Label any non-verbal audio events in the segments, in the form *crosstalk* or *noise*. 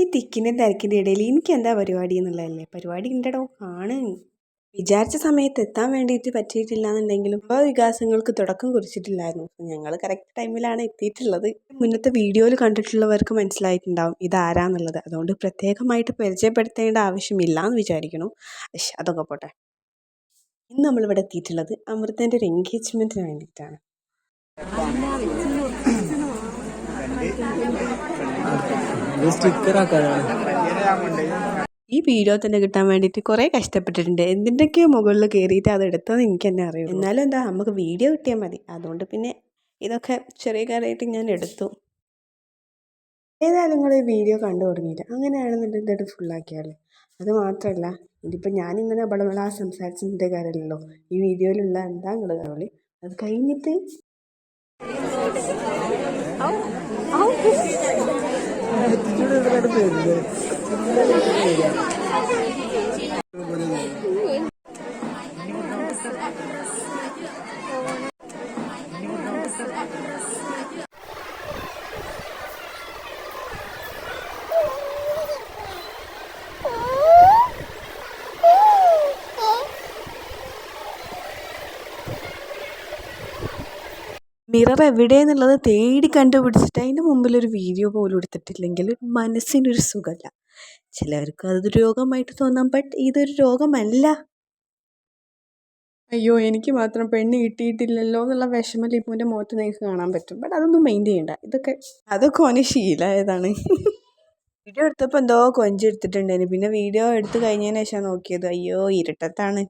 ഈ തിക്കിന്റെ തിരക്കിന്റെ ഇടയിൽ എനിക്ക് എന്താ പരിപാടി എന്നുള്ളതല്ലേ? പരിപാടി ഉണ്ടടോ. ആണ്. വിചാരിച്ച സമയത്ത് എത്താൻ വേണ്ടിയിട്ട് പറ്റിയിട്ടില്ല എന്നുണ്ടെങ്കിലും ഇപ്പോൾ വികാസങ്ങൾക്ക് തുടക്കം കുറിച്ചിട്ടില്ലായിരുന്നു. ഞങ്ങൾ കറക്റ്റ് ടൈമിലാണ് എത്തിയിട്ടുള്ളത്. മുന്നത്തെ വീഡിയോയിൽ കണ്ടിട്ടുള്ളവർക്ക് മനസ്സിലായിട്ടുണ്ടാവും ഇതാരാന്നുള്ളത്. അതുകൊണ്ട് പ്രത്യേകമായിട്ട് പരിചയപ്പെടുത്തേണ്ട ആവശ്യമില്ല എന്ന് വിചാരിക്കുന്നു. പക്ഷെ അതൊക്കെ പോട്ടെ. ഇന്ന് നമ്മളിവിടെ എത്തിയിട്ടുള്ളത് അമൃതന്റെ ഒരു എൻഗേജ്മെന്റിന് വേണ്ടിയിട്ടാണ്. ഈ വീഡിയോ തന്നെ കിട്ടാൻ വേണ്ടിയിട്ട് കുറേ കഷ്ടപ്പെട്ടിട്ടുണ്ട്. എന്തിന്റെയൊക്കെയോ മുകളിൽ കയറിയിട്ട് അത് എടുത്തതെന്ന് എനിക്ക് തന്നെ അറിയാം എന്നാലും എന്താ നമുക്ക് വീഡിയോ കിട്ടിയാൽ മതി. അതുകൊണ്ട് പിന്നെ ഇതൊക്കെ ചെറിയ കാര്യമായിട്ട് ഞാൻ എടുത്തു. ഏതായാലും നിങ്ങൾ ഈ വീഡിയോ കണ്ടു തുടങ്ങിയിട്ട് അങ്ങനെയാണെന്നുണ്ടെങ്കിൽ ഇത് ഫുള്ളാക്കിയാലേ അത് മാത്രമല്ല ഇതിപ്പോൾ ഞാനിങ്ങനെ ബളബള സംസാരിച്ചതിന്റെ കാര്യമല്ലല്ലോ. ഈ വീഡിയോയിലുള്ള എന്താ നിങ്ങൾ കളി അത് കഴിഞ്ഞിട്ട് ആ. മിറർ എവിടെയെന്നുള്ളത് തേടി കണ്ടുപിടിച്ചിട്ട് അതിന്റെ മുമ്പിൽ ഒരു വീഡിയോ പോലും എടുത്തിട്ടില്ലെങ്കിൽ മനസ്സിനൊരു സുഖമല്ല. ചിലവർക്ക് അതൊരു രോഗമായിട്ട് തോന്നാം ബട്ട് ഇതൊരു രോഗമല്ല. അയ്യോ എനിക്ക് മാത്രം പെണ്ണ് കിട്ടിയിട്ടില്ലല്ലോ എന്നുള്ള വിഷമ ലിപ്പുവിന്റെ മുഖത്ത് നിങ്ങൾക്ക് കാണാൻ പറ്റും. ബട്ട് അതൊന്നും മെയിൻ ചെയ്യണ്ട. ഇതൊക്കെ അതൊക്കെ ഓന് ശീലമായതാണ്. വീഡിയോ എടുത്തപ്പോൾ എന്തോ കൊഞ്ചെടുത്തിട്ടുണ്ടായിരുന്നു പിന്നെ വീഡിയോ എടുത്തു കഴിഞ്ഞതിന് ശേഷം നോക്കിയത് അയ്യോ ഇരുട്ടത്താണ്.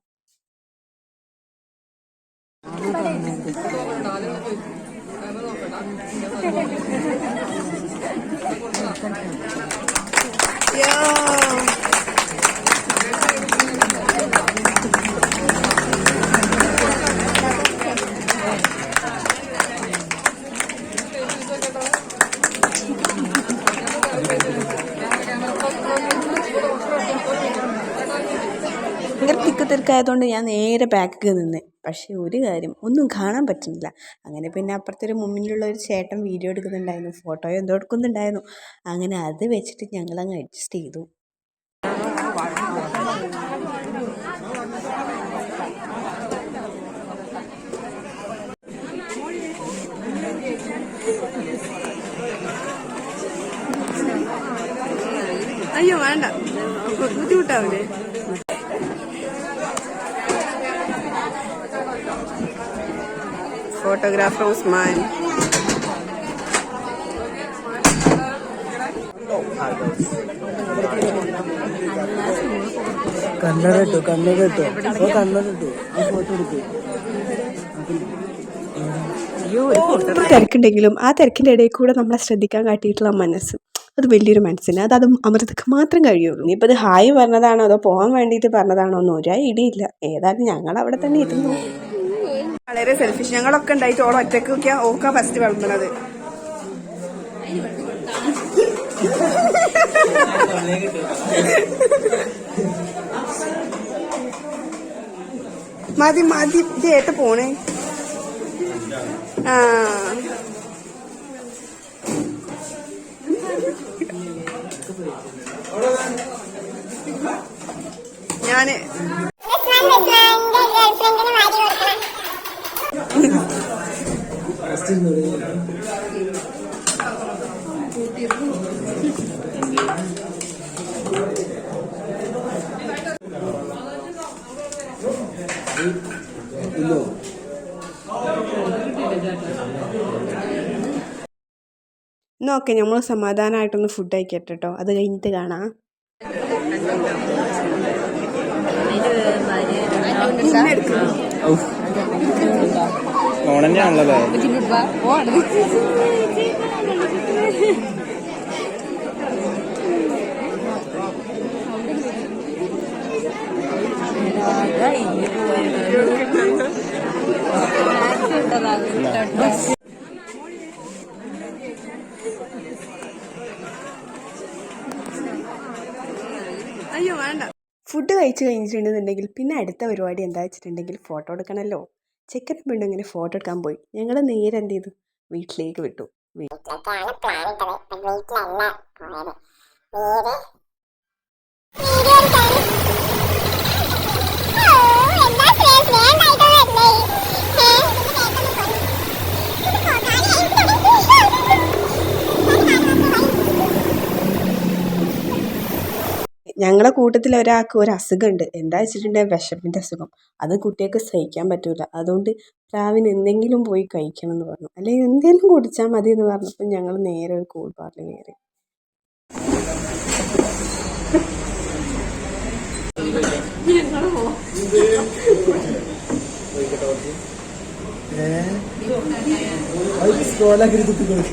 ഭയങ്കര തിക്ക് തിരക്കായതുകൊണ്ട് ഞാൻ നേരെ ബാക്കിൽ നിന്ന്. പക്ഷേ ഒരു കാര്യം ഒന്നും കാണാൻ പറ്റുന്നില്ല. അങ്ങനെ പിന്നെ അപ്പുറത്തൊരു ഒരു മുമ്പിലുള്ള ഒരു ചേട്ടൻ വീഡിയോ എടുക്കുന്നുണ്ടായിരുന്നു ഫോട്ടോ എന്തോ എടുക്കുന്നുണ്ടായിരുന്നു. അങ്ങനെ അത് വെച്ചിട്ട് ഞങ്ങളങ്ങ് അഡ്ജസ്റ്റ് ചെയ്തു. അയ്യോ വേണ്ട. ബുദ്ധിമുട്ടാവില്ലേ? ഫോട്ടോഗ്രാഫർ ഉസ്മാൻ കണ്ണട ഇട്ടു കണ്ണട ഇട്ടു. ഓ കണ്ണട ഇട്ടു. ആ ഫോട്ടോ എടുത്തു തിരക്കുണ്ടെങ്കിലും ആ തിരക്കിന്റെ ഇടയിൽ കൂടെ നമ്മളെ ശ്രദ്ധിക്കാൻ കാട്ടിയിട്ടുള്ള മനസ്സ്. അത് വലിയൊരു മനസ്സിന്. അത് അത് അമൃതക്ക് മാത്രം കഴിയുള്ളൂ. ഇനിയിപ്പോൾ ഇത് ഹായ് പറഞ്ഞതാണോ അതോ പോകാൻ വേണ്ടിയിട്ട് പറഞ്ഞതാണോ ഒന്നും ഒരു ഐഡിയ ഏതായാലും ഞങ്ങൾ അവിടെ തന്നെ ഇരുന്നു. വളരെ സെൽഫിഷ് ഞങ്ങളൊക്കെ ഉണ്ടായിട്ട് ഓളെ ഒറ്റയ്ക്ക് ഓക്ക ഫസ്റ്റ് വളർന്നത് മതി മതി ഇത് പോണേ. ആ. ഞാൻ എന്നാ ഓക്കെ നമ്മൾ സമാധാനമായിട്ടൊന്ന് ഫുഡ് കഴിക്കട്ടെ കേട്ടോ അത് കഴിഞ്ഞിട്ട് കാണാം. ഫോൺ അയ്യോ വേണ്ട. ഫുഡ് കഴിച്ചു കഴിഞ്ഞിട്ടുണ്ടെന്നുണ്ടെങ്കിൽ പിന്നെ അടുത്ത പരിപാടി എന്താ വെച്ചിട്ടുണ്ടെങ്കിൽ ഫോട്ടോ എടുക്കണമല്ലോ ചെക്കനും പെണ്ണും ഇങ്ങനെ ഫോട്ടോ എടുക്കാൻ പോയി. ഞങ്ങൾ നേരെ എന്ത് ചെയ്തു? വീട്ടിലേക്ക് വിട്ടു. വീട്ടിലല്ല ഞങ്ങളെ കൂട്ടത്തിൽ ഒരാൾക്ക് ഒരു അസുഖമുണ്ട്. എന്താ വെച്ചിട്ടുണ്ടെങ്കിൽ വിശപ്പിന്റെ അസുഖം. അത് കുട്ടികൾക്ക് സഹിക്കാൻ പറ്റില്ല അതുകൊണ്ട് പ്രാവിന് എന്തെങ്കിലും പോയി കഴിക്കണം എന്ന് പറഞ്ഞു. അല്ലെങ്കിൽ എന്തെങ്കിലും കുടിച്ചാൽ മതി എന്ന് പറഞ്ഞപ്പോൾ ഞങ്ങൾ നേരെ ഒരു കൂൾ ബാറിൽ കയറി. ഏഹ് അത് സ്ക്രോളാക്കി കുത്തിക്കോളി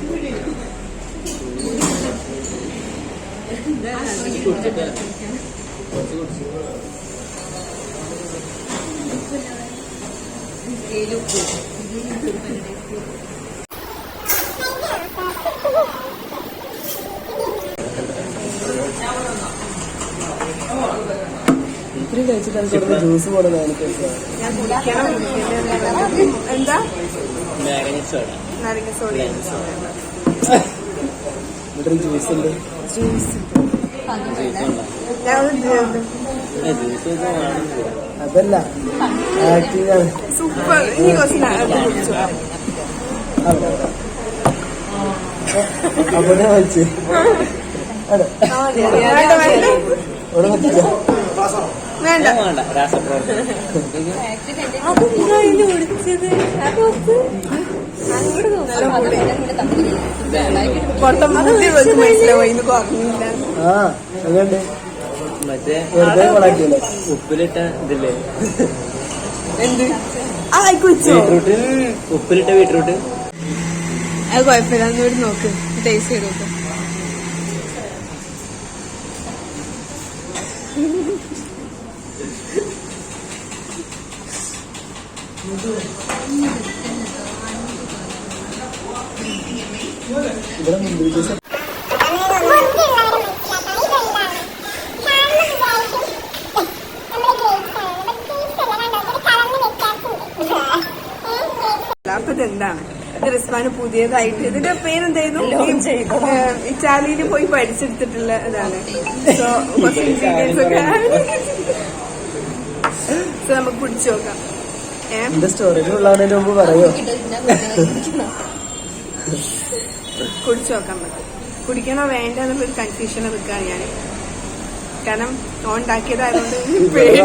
കഴിച്ചിട്ടാണ് കുറച്ച് ജ്യൂസ് പോലെ എനിക്ക് എന്താ? നാരങ്ങ സോഡ. ജ്യൂസ് *laughs* ഉണ്ട്? ജ്യൂസ് അതല്ല. സൂപ്പർ ഇനി കുറച്ച് അപ്പൊ ഞാൻ വലിച്ചു അതെ ഇവിടെ പറ്റില്ല വേണ്ട. വേണ്ട രാസപ്രവർത്തനം. മറ്റേ ഉപ്പിലിട്ട ഇതില്ലേ? എന്ത്? ബീട്രൂട്ട് ഉപ്പിലിട്ട ബീട്രൂട്ട്. അത് കുഴപ്പമില്ല ഒന്നുകൂടി നോക്ക്. ടേസ്റ്റ് ചെയ്ത് നോക്ക്. ഇവിടെ ഇത് റിസ്വാന് പുതിയതായിട്ട്. ഇതിന്റെ പേരെന്തായിരുന്നു? ഇറ്റാലിയിൽ പോയി പഠിച്ചെടുത്തിട്ടുള്ള ഇതാണ്. സോ കുറച്ച് ഇൻഗ്രീഡിയൻസ് ഒക്കെ. സോ നമുക്ക് പിടിച്ചു നോക്കാം. സ്റ്റോറേജ് ഉള്ളതിന് മുമ്പ് പറയോ? കുടിച്ചു നോക്കാൻ പറ്റും. കുടിക്കണോ വേണ്ട എന്നുള്ളൊരു കൺഫ്യൂഷൻ നിൽക്കുകയാണ് ഞാൻ കാരണം ഓൺ ഉണ്ടാക്കിയതായതുകൊണ്ട് പേടി.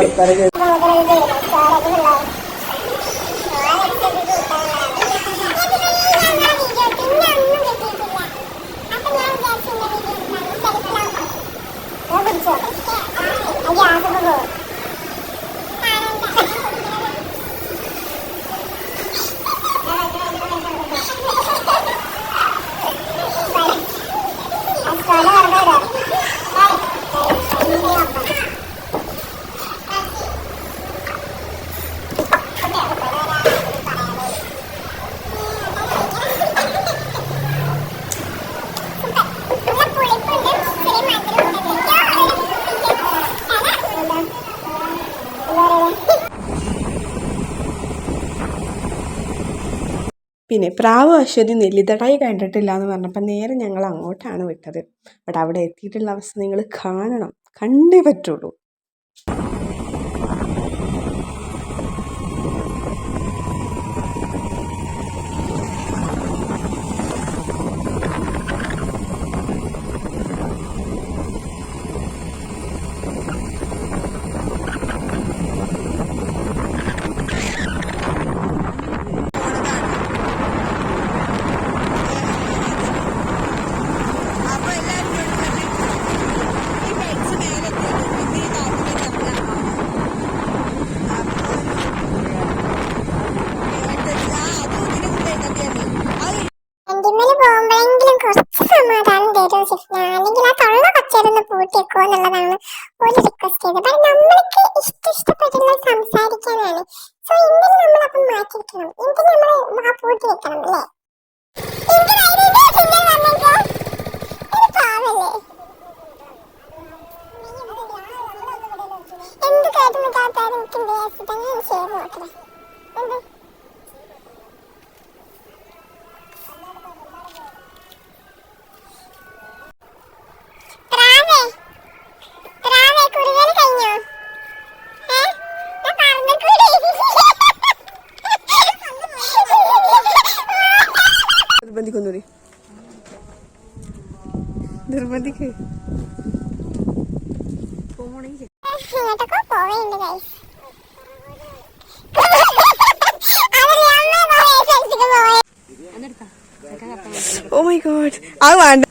പിന്നെ പ്രാവ് അശ്വതി നെല്ലിതടായി കണ്ടിട്ടില്ല എന്ന് പറഞ്ഞപ്പോൾ നേരെ ഞങ്ങൾ അങ്ങോട്ടാണ് വിട്ടത്. ബട്ട് അവിടെ എത്തിയിട്ടുള്ള അവസ്ഥ നിങ്ങൾ കാണണം. കണ്ടേ പറ്റുള്ളൂ. ചെയ്തത്. നമ്മൾക്ക് ഇഷ്ട ഇഷ്ടപ്പെട്ടുള്ള അത് വേണ്ട.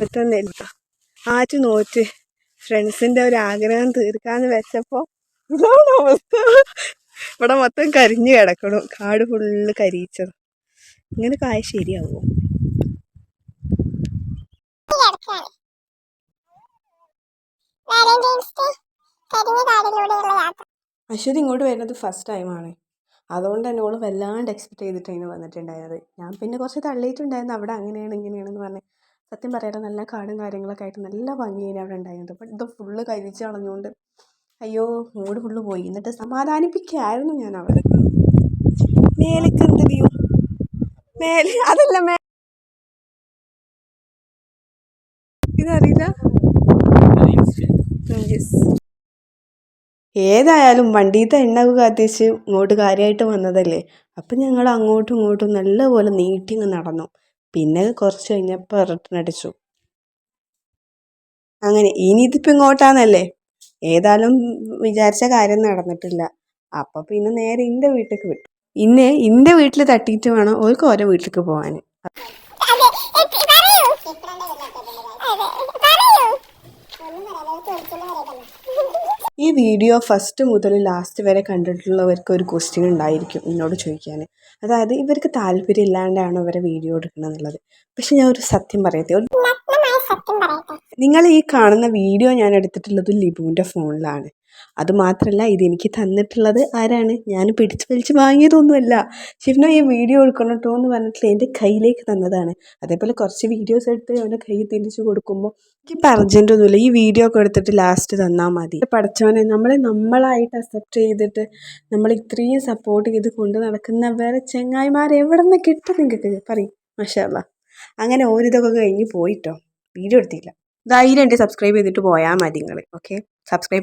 പറ്റുന്നില്ല ആറ്റ് നോറ്റ്. ഫ്രണ്ട്സിന്റെ ഒരു ആഗ്രഹം തീർക്കാന്ന് വെച്ചപ്പോ ഇതാണ് അവസ്ഥ? ഇവിടെ മൊത്തം കരിഞ്ഞു കിടക്കണു. കാട് ഫുള്ള് കരിയിച്ചത്. ഇങ്ങനെ കായ ശരിയാവോ? കിടക്കാണ്. യാത്ര. അശ്വതി ഇങ്ങോട്ട് വരുന്നത് ഫസ്റ്റ് ടൈമാണ് അതുകൊണ്ട് തന്നെ ഓൾ വല്ലാണ്ട് എക്സ്പെക്ട് ചെയ്തിട്ടാണ് വന്നിട്ടുണ്ടായത്. ഞാൻ പിന്നെ കുറച്ച് തള്ളിയിട്ടുണ്ടായിരുന്നു. അവിടെ അങ്ങനെയാണ് ഇങ്ങനെയാണെന്ന് പറഞ്ഞ് സത്യം പറയാതെ നല്ല കാടും കാര്യങ്ങളൊക്കെ ആയിട്ട് നല്ല ഭംഗിയാണ് അവിടെ ഉണ്ടായിരുന്നത്. അപ്പം ഇത് ഫുള്ള് കരിച്ച് കളഞ്ഞുകൊണ്ട് അയ്യോ മൂട് ഫുള്ള് പോയി. എന്നിട്ട് സമാധാനിപ്പിക്കായിരുന്നു ഞാൻ അവിടെ. മേലെ അതല്ല മേ ഇതറിയില്ല. ഏതായാലും വണ്ടിയിലത്തെ എണ്ണ കത്തിച്ച് ഇങ്ങോട്ട് കാര്യമായിട്ട് വന്നതല്ലേ? അപ്പം ഞങ്ങൾ അങ്ങോട്ടും ഇങ്ങോട്ടും നല്ലപോലെ നീട്ടി അങ്ങ് നടന്നു. പിന്നെ കുറച്ച് കഴിഞ്ഞപ്പോൾ റിട്ടേൺ അങ്ങനെ ഇനി ഇതിപ്പോൾ ഇങ്ങോട്ടാന്നല്ലേ? ഏതായാലും വിചാരിച്ച കാര്യം നടന്നിട്ടില്ല. അപ്പം പിന്നെ നേരെ എന്റെ വീട്ടിലേക്ക് വിട്ടു. ഇന്നെ എന്റെ വീട്ടിൽ തട്ടിയിട്ട് വേണം ഓർക്ക് ഓരോ വീട്ടിലേക്ക് പോകാൻ പറയൂ. ഈ വീഡിയോ ഫസ്റ്റ് മുതൽ ലാസ്റ്റ് വരെ കണ്ടിട്ടുള്ളവർക്ക് ഒരു ക്വസ്റ്റ്യൻ ഉണ്ടായിരിക്കും എന്നോട് ചോദിക്കാൻ അതായത് ഇവർക്ക് താല്പര്യം ഇല്ലാണ്ടാണ് ഇവരെ വീഡിയോ എടുക്കണമെന്നുള്ളത് പക്ഷെ ഞാൻ ഒരു സത്യം പറയട്ടെ. നിങ്ങൾ ഈ കാണുന്ന വീഡിയോ ഞാൻ എടുത്തിട്ടുള്ളത് ലിബുവിന്റെ ഫോണിലാണ് അതുമാത്രമല്ല ഇതെനിക്ക് തന്നിട്ടുള്ളത് ആരാണ്? ഞാൻ പിടിച്ച് വലിച്ച് വാങ്ങിയതൊന്നുമല്ല. ശിവന ഈ വീഡിയോ എടുക്കണം കേട്ടോ എന്ന് പറഞ്ഞിട്ട് എന്റെ കയ്യിലേക്ക് തന്നതാണ്. അതേപോലെ കുറച്ച് വീഡിയോസ് എടുത്ത് അവന്റെ കയ്യിൽ തിരിച്ചു കൊടുക്കുമ്പോൾ എനിക്കിപ്പോൾ അർജന്റൊന്നുമില്ല ഈ വീഡിയോ ഒക്കെ എടുത്തിട്ട് ലാസ്റ്റ് തന്നാൽ മതി. പഠിച്ചവനെ നമ്മളെ നമ്മളായിട്ട് അക്സെപ്റ്റ് ചെയ്തിട്ട് നമ്മൾ ഇത്രയും സപ്പോർട്ട് ചെയ്ത് കൊണ്ട് നടക്കുന്ന വേറെ ചെങ്ങായിമാർ എവിടെ നിന്ന് കിട്ടും നിങ്ങൾക്ക്? പറയും മഷാല്ല അങ്ങനെ ഓരിതൊക്കെ കഴിഞ്ഞ് പോയിട്ടോ. വീഡിയോ എടുത്തില്ല. ധൈര്യം സബ്സ്ക്രൈബ് ചെയ്തിട്ട് പോയാൽ മതി നിങ്ങൾ ഓക്കെ സബ്സ്ക്രൈബ്